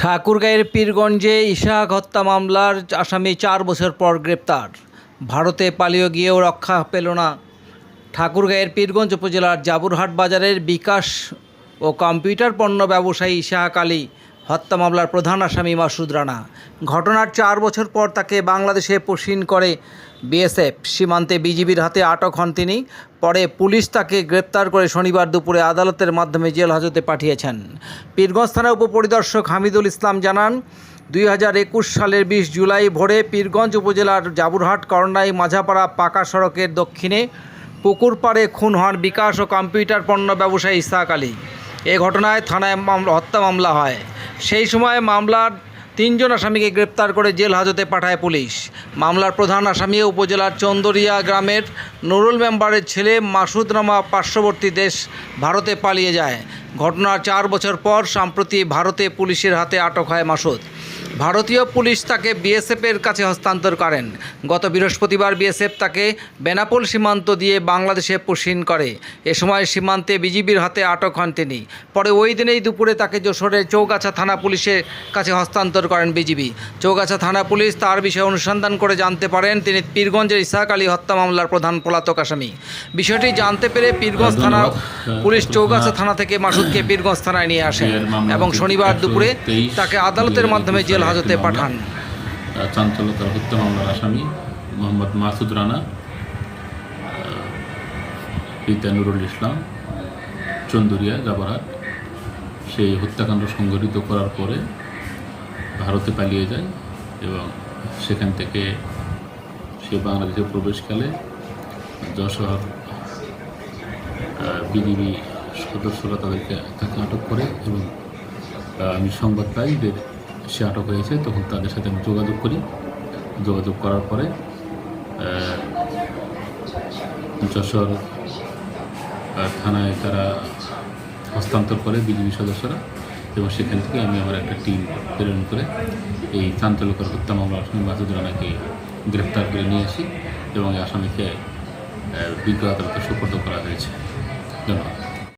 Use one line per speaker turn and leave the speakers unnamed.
ঠাকুরগাঁয়ের পীরগঞ্জে ইশাক হত্যা মামলার আসামি চার বছর পর গ্রেপ্তার। ভারতে পালিয়ে গিয়েও রক্ষা পেল না। ঠাকুরগাঁয়ের পীরগঞ্জ উপজেলার জাবুরহাট বাজারের বিকাশ ও কম্পিউটার পণ্য ব্যবসায়ী ইশাহাক আলী হত্যা মামলার প্রধান আসামি মাসুদ রানা। ঘটনার চার বছর পর তাকে বাংলাদেশে পশ্চিন করে বিএসএফ। সীমান্তে বিজিবির হাতে আটক হন তিনি। পরে পুলিশ তাকে গ্রেপ্তার করে শনিবার দুপুরে আদালতের মাধ্যমে জেল হাজতে পাঠিয়েছেন। পীরগঞ্জ থানা উপপরিদর্শক হামিদুল ইসলাম জানান, দুই হাজার একুশ সালের বিশ জুলাই ভোরে পীরগঞ্জ উপজেলার জাবুরহাট, করনাই, মাঝাপাড়া, পাকা সড়কের দক্ষিণে পুকুর পাড়ে খুন হন বিকাশ ও কম্পিউটার পণ্য ব্যবসায়ী ইসাক আলী। এ ঘটনায় থানায় হত্যা মামলা হয়। সেই সময় মামলার তিনজন আসামিকে গ্রেপ্তার করে জেল হাজতে পাঠায় পুলিশ। মামলার প্রধান আসামি উপজেলার চন্দরিয়া গ্রামের নুরুল মেম্বারের ছেলে মাসুদ রামা পার্শ্ববর্তী দেশ ভারতে পালিয়ে যায়। ঘটনার চার বছর পর সম্প্রতি ভারতে পুলিশের হাতে আটক হয় মাসুদ। ভারতীয় পুলিশ তাকে বিএসএফের কাছে হস্তান্তর করেন। গত বৃহস্পতিবার বিএসএফ তাকে বেনাপোল সীমান্ত দিয়ে বাংলাদেশে পুশিন করে। এ সময় সীমান্তে বিজিবির হাতে আটক হন তিনি। পরে ওই দিনেই দুপুরে তাকে যশোরের চৌগাছা থানা পুলিশের কাছে হস্তান্তর করেন বিজিবি। চৌগাছা থানা পুলিশ তার বিষয়ে অনুসন্ধান করে জানতে পারেন তিনি পীরগঞ্জের ইসাক আলী হত্যা মামলার প্রধান পলাতক আসামি। বিষয়টি জানতে পেরে পীরগঞ্জ থানা পুলিশ চৌগাছা থানা থেকে মাসুদকে পীরগঞ্জ থানায় নিয়ে আসেন এবং শনিবার দুপুরে তাকে আদালতের মাধ্যমে জেল হাজতে পাঠান।
চাঞ্চল্যকর হত্যা মামলার আসামি মোহাম্মদ মাসুদ রানা পিতা নুরুল ইসলাম চন্দুরিয়া জাবারহাট। সেই হত্যাকাণ্ড সংঘটিত করার পরে ভারতে পালিয়ে যায় এবং সেখান থেকে সে বাংলাদেশে প্রবেশকালে যশোর বিজিবি সদস্যরা তাদেরকে তাকে আটক করে এবং আমি সংবাদ পাই যে সে আটক হয়েছে, তখন তাদের সাথে আমি যোগাযোগ করি। যোগাযোগ করার পরে যশোর থানায় তারা হস্তান্তর করে বিজিবি সদস্যরা এবং সেখান থেকে আমি আমার একটা টিম প্রেরণ করে এই চাঞ্চল্যকর হত্যা মামলার আসামি মাসুদ রানাকে গ্রেপ্তার করে নিয়ে আসি এবং এই আসামিকে বিজ্ঞ আদালতে সুপর্দ করা হয়েছে। ধন্যবাদ।